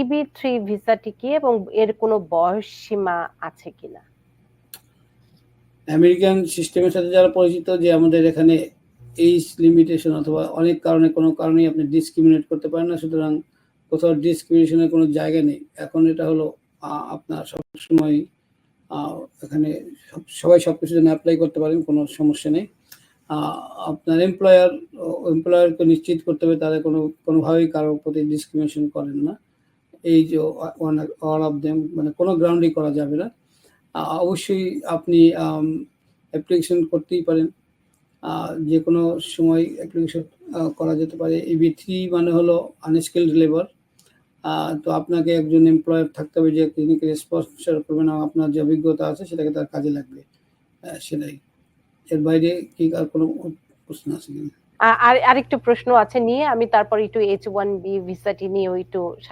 ইবি three ভিসাটি কি এবং এর কোনো বয়স সীমা আছে কিনা? আমেরিকান সিস্টেমের সাথে যারা পরিচিত, যে আমাদের এখানে এইজ লিমিটেশন অথবা অনেক কারণে, কোনো কারণেই আপনি ডিসক্রিমিনেট করতে পারেন না, সুতরাং কোথাও ডিসক্রিমিনেশনের কোনো জায়গা নেই। এখন এটা হলো আপনার সবসময় এখানে সবাই সব কিছুর জন্য অ্যাপ্লাই করতে পারেন, কোনো সমস্যা নেই। আপনার এমপ্লয়ার এমপ্লয়ারকে নিশ্চিত করতে হবে তাদের কোনো, কোনোভাবেই কারোর প্রতি ডিসক্রিমিনেশন করেন না। এই যে অল অফ দেম মানে কোনো গ্রাউন্ডই করা যাবে না। অবশ্যই আপনি অ্যাপ্লিকেশন করতেই পারেন। যে কোনো সময় অ্যাপ্লিকেশন করা যেতে পারে। ইবি থ্রি মানে হলো আনস্কিল্ড লেবার তো আপনাকে একজন এমপ্লয়ার থাকতে হবে যে ক্লিনিক্যাল স্পন্সর করবেন এবং আপনার যে অভিজ্ঞতা আছে সেটাকে তার কাজে লাগবে। সেটাই। এর বাইরে কি আর কোনো প্রশ্ন আছে কিনা? আর আরেকটু প্রশ্ন আছে নিয়ে আমি তারপর একটু এইচ ওয়ান বি ভিসাটি নিয়ে একটু